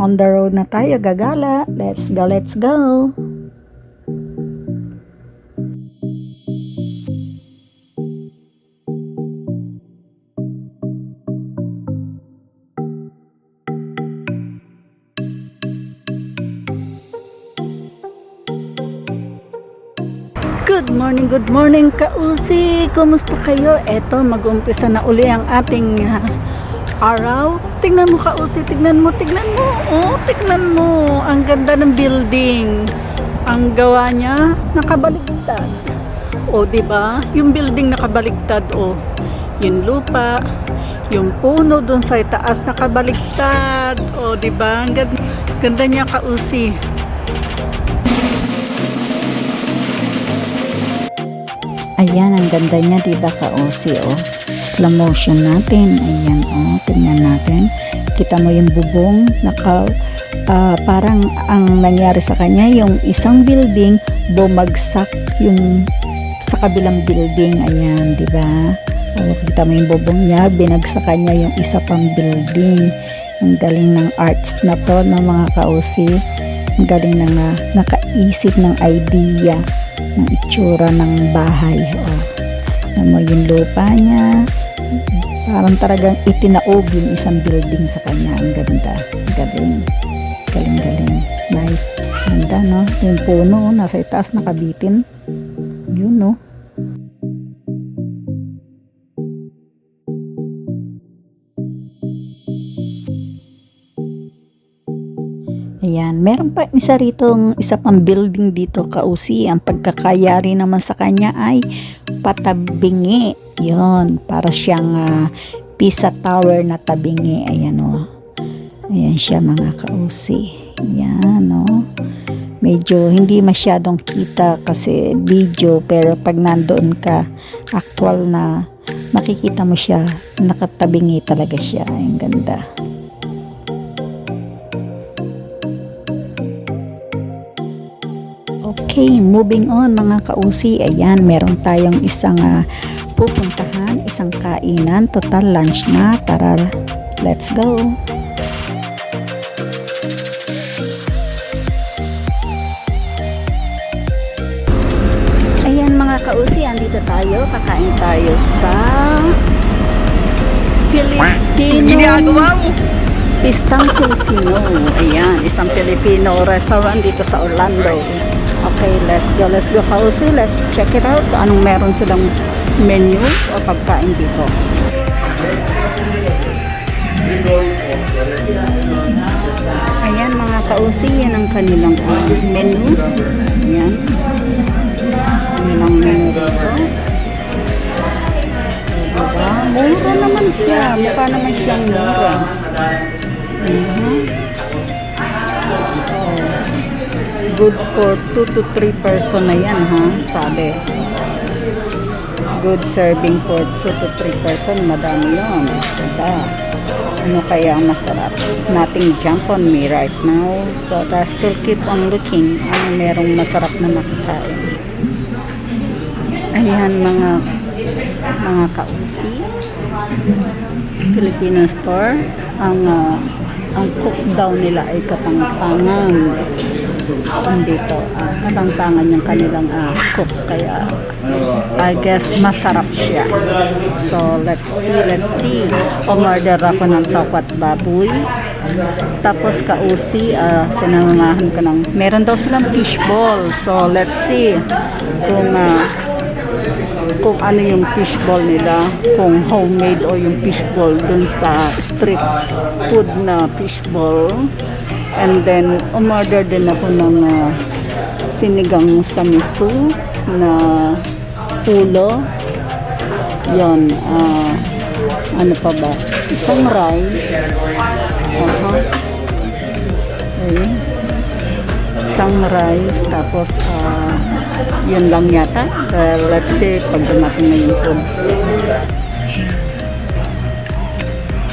On the road na tayo, gagala. Let's go, let's go. Good morning, good morning kausi! Kumusta kayo? Eto, mag-umpisa na uli ang ating ah, araw. Tingnan mo kausi, tingnan mo, tingnan mo. Oh, tingnan mo. Ang ganda ng building. Ang gawa niya, nakabaligtad. O, di ba? Yung building nakabaligtad, o. Yung lupa, yung puno doon sa itaas nakabaligtad. O, di ba? Ang ganda, ganda niya kausi. Ayan, ang ganda niya, di ba ka-OC, oh. Slow motion natin. Ayan, oh. Tingnan natin. Kita mo yung bubong. Naka, ah, parang ang nangyari sa kanya, yung isang building, bumagsak yung sa kabilang building. Ayan, di ba? Oh, kita mo yung bubong niya, binagsakan niya yung isa pang building. Ang galing ng arts na to ng mga ka-OC. Ang galing na nga, nakaisip ng idea ng itsura ng bahay. Alam mo yung lupa niya. Parang talagang itinaob yung isang building sa kanya. Ang ganda. Galing. Galing, galing. Nice. Ganda, no? Yung puno, nasa itaas nakabitin. Yun, no? Ayan, meron pa isa ritong isa pang building dito kausi. Ang pagkakayari naman sa kanya ay patabingi. Yon, para siyang ah, Pisa Tower na tabingi. Ayan o. Ayan siya mga kausi. Ayan o. Medyo hindi masyadong kita kasi video pero pag nandoon ka actual na makikita mo siya nakatabingi talaga siya. Ang ganda. Okay, moving on mga kausi. Ayan, meron tayong isang ah, pupuntahan, isang kainan. Total lunch na. Tara, let's go. Ayan mga kausi, andito tayo. Kakain tayo sa Filipino. Pistang Filipino. Ayan, isang Filipino restaurant dito sa Orlando. Okay, let's go, let's go kausi. Let's check it out. Anong meron silang menu o pagkain dito. Ayan mga kausi, yan ang kanilang uh, menu. Ayan. Kanilang menu dito. Diba? Mura naman siya. Mukha naman siyang mura. Mhm. Good for 2 to 3 person na yan, ha? Sabi. Good serving for 2 to 3 person. Madami yun. Diba? Ano kaya ang masarap? Nothing jump on me right now. But I still keep on looking. Ano merong masarap na makakain. Ayan mga mga kausi. Filipino store. Ang ah, ang cook daw nila ay katangtangan. Dito, ah, katangtangan yung kanilang ah, cook. Kaya, I guess, masarap siya. So, let's see, let's see. Umorder ako ng tokwat baboy. Tapos, kausi, ah, sinamahan ko ng, meron daw silang fishball. So, let's see kung ah, kung ano yung fishball nila, kung homemade o yung fishball dun sa street food na fishball. And then, umorder din ako ng ah, sinigang sa miso na ulo. Yon, ah, ano pa ba? Isang rice. Aha. Okay. Isang rice, tapos ah, yun lang yata. Uh, let's see, pag dumating na yung food.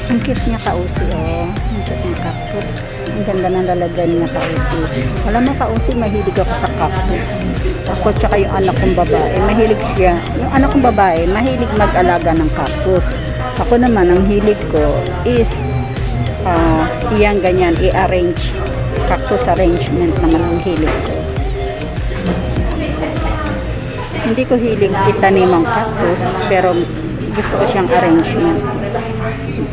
Ang cute niya kausi, oh. Cactus. Ang ganda ng lalagyan niya kausi. Alam mo kausi, mahilig ako sa cactus. Ako tsaka yung anak kong babae, mahilig siya. Yung anak kong babae, mahilig mag-alaga ng cactus. Ako naman, ang hilig ko is ah, iyang ganyan, i-arrange. Cactus arrangement naman ang hilig ko. Hindi ko hilig itanim ang cactus, pero gusto ko siyang arrangement.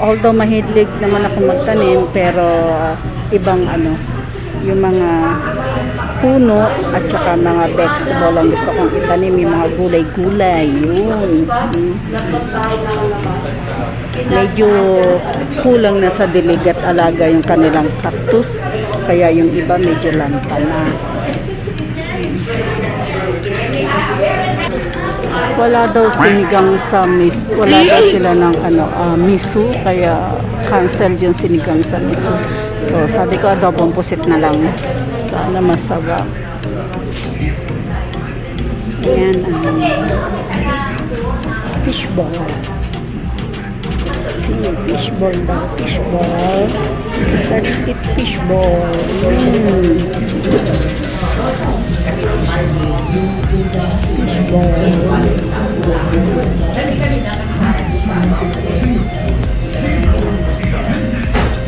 Although mahilig naman ako magtanim, pero ah, ibang ano, yung mga puno at saka mga vegetable ang gusto kong itanim, yung mga gulay-gulay, yun. Mm. Medyo kulang na sa dilig at alaga yung kanilang cactus, kaya yung iba medyo lanta na. Wala daw sinigang sa mis, wala daw sila ng ano, ah, miso, kaya cancel yung sinigang sa miso. So, sabi ko adobong pusit na lang. Sana masarap. Ayan, um, fishball. See, fishball daw, fishball. Let's eat fishball. Mm.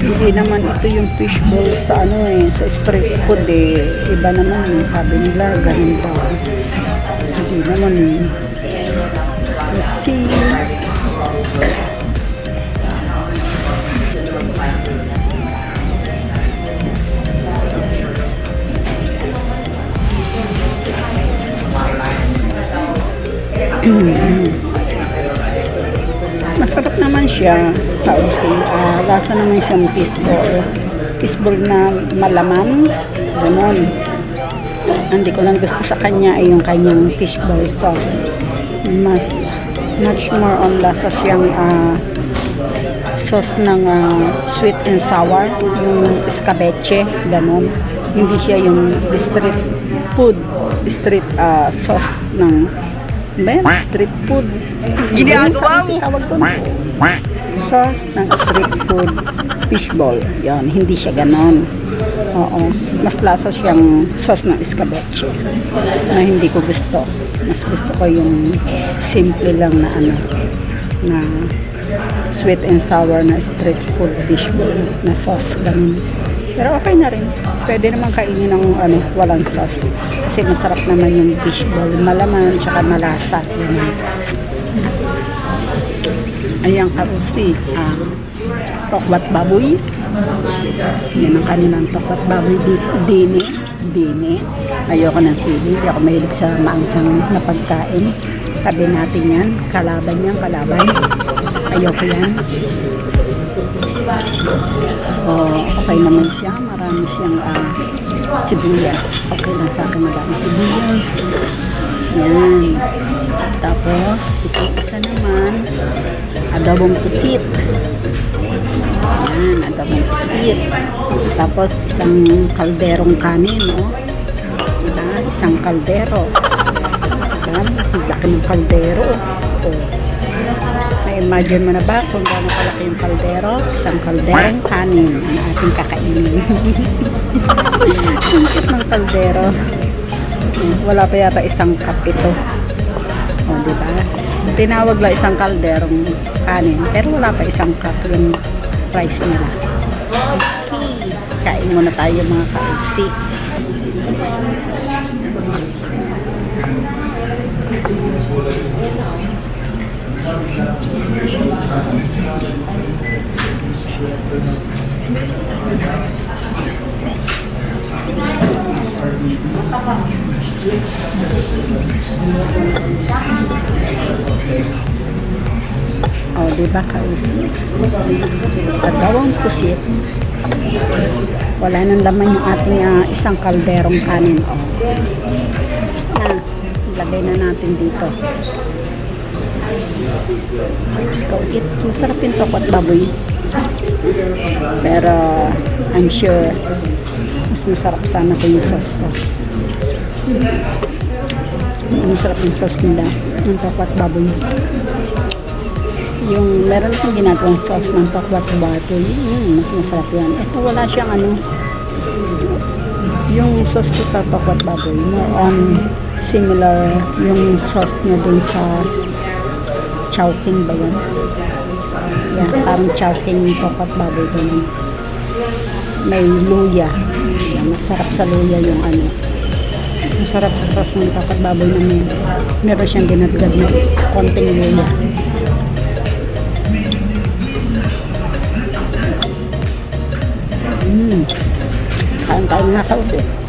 Hindi naman ito yung fishball sa ano eh, sa street food eh. Iba naman yung sabi nila, ganun daw. Hindi naman eh. Masarap naman siya. Kausin. Ah, lasa naman siyang fishball. Fishball na malaman. Ganon. Hindi ko lang gusto sa kanya ay yung kanyang fishball sauce. Mas, much more on lasa siyang ah, sauce ng ah, sweet and sour. Yung escabeche. Ganon. Hindi siya yung street food. Street ah, sauce ng Ben, street food. Ginagawa Ano mo. tawag doon? sauce ng street food fishball. Yon, hindi siya ganon. Oo. Mas lasa siyang sauce ng escabeche na hindi ko gusto. Mas gusto ko yung simple lang na ano na sweet and sour na street food fishball na sauce ganun. Pero okay na rin. Pwede naman kainin ng ano, walang sauce. Kasi masarap naman yung fishball. Malaman, tsaka malasa. Yun. Ayan karusi, ah, tokwat baboy. Yan ang kanilang tokwat baboy di- dini. Dini. Ayoko ng sili. Hindi ako mahilig sa maanghang na pagkain. Tabi natin yan. Kalaban yan, kalaban. Ayoko yan. So, okay naman siya. Marami siyang ah, sibuyas. Okay lang sa akin marami sibuyas. Yan. Tapos, ito isa naman, adobong pusit. Yan, adobong pusit. Tapos, isang kalderong kanin, no? Diba? Isang kaldero. Yan, ang laki ng kaldero. Oh. Na-imagine mo na ba kung gaano kalaki yung kaldero? Isang kalderong kanin ang ating kakainin. ang ng kaldero. Wala pa yata isang cup ito. O, di ba? Tinawag lang isang kalderong kanin. Pero wala pa isang cup yung rice nila. Okay. Kain muna tayo mga kausi. O, di ba kausi? Pagawang pusit. Wala nang laman yung ating ah, isang kalderong kanin. O. Tapos na. Lagay na natin dito. Scoutit. Masarap yung tokot baboy. Pero, I'm sure, mas masarap sana ko yung sauce ko. Masarap yung sauce nila. Yung tokot baboy. Yung meron akong ginagawang sauce ng tokwat baboy. Mm, mas masarap yan. Ito wala siyang ano. Yung sauce ko sa tokwat baboy. More on similar yung sauce niya dun sa chowking ba yun? Yan, parang chowking yung tokat baboy doon. May luya. Yan, masarap sa luya yung ano. Masarap sa sauce ng tokat baboy na may meron siyang ginagad na konting luya. Mm. Kain-kain nga kausi. Oh,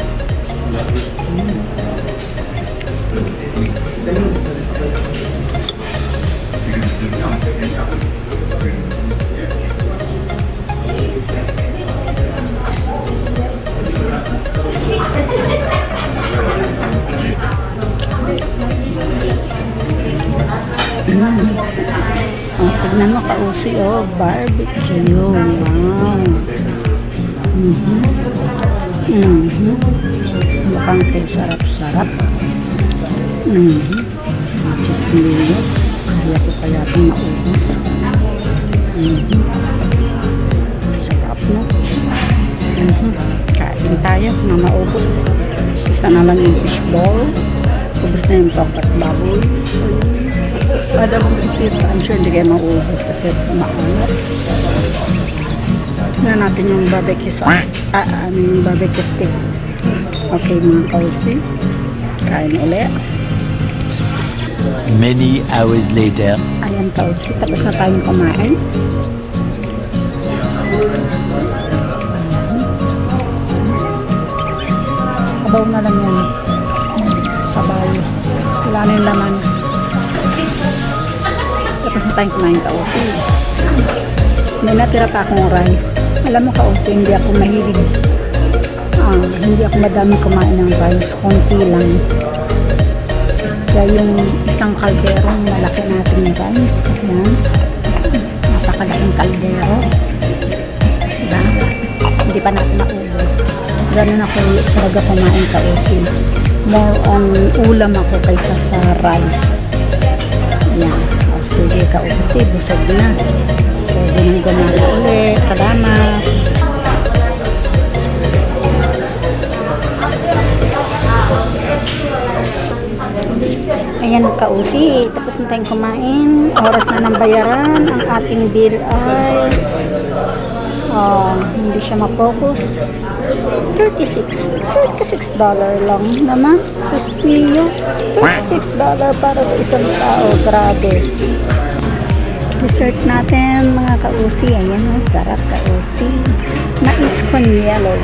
kausi, oh, barbecue. Wow. Mhm. Mhm. Mukhang kay sarap-sarap. Mhm. Diyos mio. Kaya ko kaya itong naubos. Mhm. Sarap na. Mhm. Kain tayo na maubos. Isa na lang yung fishball. Ubus na yung tokat baboy. Kada mong isip, I'm sure hindi kayo mauubos kasi maalat. na natin yung barbecue sauce. Ah, ano yung barbecue stick. Okay mga kausi. Kain ulit. Many hours later. Ayan kausi. Tapos na tayong kumain. Sabaw na lang yan. Sabaw. Wala na yung laman. Tapos na tayong kumain kausi. May natira pa akong rice. Alam mo kausi, hindi ako mahilig. Ah, hindi ako madami kumain ng rice. Konti lang. Kaya yung isang kalderong malaki natin yung rice. Yan. Napakalaking kaldero. Diba? Hindi pa natin naubos. Ganun ako talaga kumain kausi. More on ulam ako kaysa sa rice. Yan. O, sige kausi, busog na. Pwede nang gumala ulit. Salamat. Ayan kausi, tapos na tayong kumain. Oras na ng bayaran. Ang ating bill ay ah, hindi siya ma-focus. 36. 36 dollar lang naman. Sus mio. 36 dollar para sa isang tao. Grabe. Dessert natin mga kausi. Ayan, ang sarap kausi. Mais con yellow.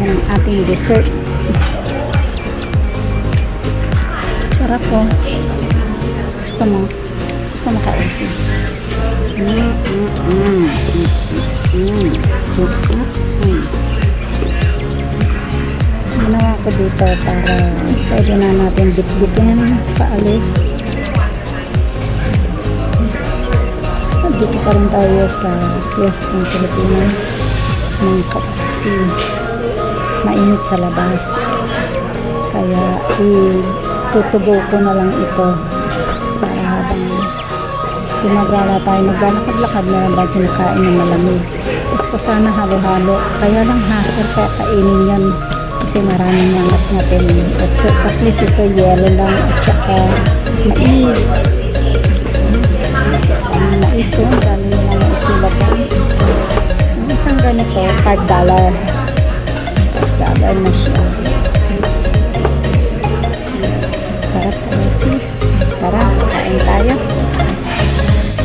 Yan ang ating dessert. Sarap po. Gusto mo? Gusto mo kausi? Mm, mm, mm, mm, mm, mm. Ginawa ko dito para pwede na natin bitbitin paalis. Dito pa rin tayo sa Western Philippines ng kapasi. Mainit sa labas. Kaya itutubo ko na lang ito para habang gumagala tayo, naglalakad-lakad na lang ba kinakain ng malamig is ko sana halo-halo. Kaya lang hassle kaya kainin yan. Kasi maraming nangat natin. At at least ito yellow lang at saka mais. Ang mais yun, dami na ng mais nila pa. Ang isang ganito, $5. $5 na siya. Sarap po. See? Tara, kain tayo.